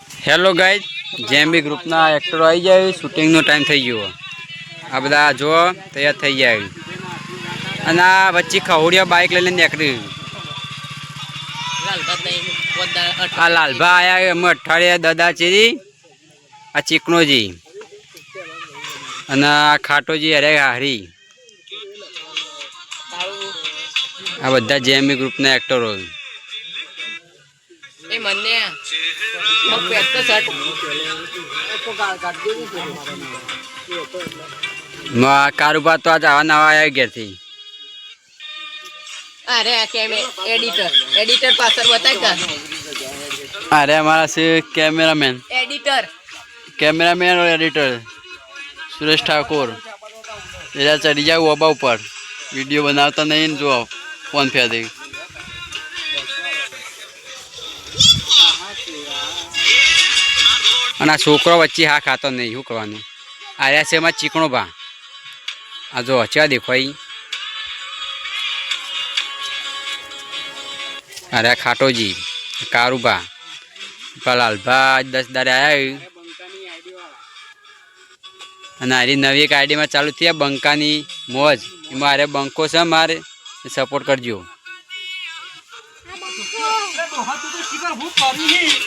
Hello guide જેમ બી ગ્રુપના એક્ટરો આવી જાય શૂટિંગનો ટાઈમ થઈ ગયો. આ બધા જો તૈયાર થઈ જાય. અને આ વચ્ચે ખવડિયા બાઇક લઈને નીકળી. આ લાલભા આયા અમે અઠવાડિયા દાદા ચીરી, આ ચીકણોજી. અને આ ખાટોજી અરે હારી. આ બધા જેમી ગ્રુપના એક્ટરો એ મને. મગ પેટ તો સટ ના કારુબા તો આજ આવા નવા આવ્યા ઘેરથી. અરે કેમે એડિટર. એડિટર પાછળ બતાય અરે અમારા છે કેમેરામેન. એડિટર. કેમેરામેન ઓર એડિટર. સુરેશ ઠાકોર. એરા ચડી જાવ ઓબા ઉપર. વીડિયો બનાવતા નહીં જો ફોન ફેર દઈ અને આ છોકરો વચ્ચે હા ખાતો નહીં, શું કરવાનું? આર્યા છે એમાં ચીકણો ભા. આ જો અચા દેખાય. અહીં અરે આ ખાટોજી કારુભા લાલભા આજ દસ દાડે આવ્યા અને આરી નવી એક આઈડીમાં ચાલુ થયા, બંકાની મોજ. એમાં અરે બંકો છે, મારે. સપોર્ટ કરજો. તો શિકાર ભૂખ કર્યું નહીં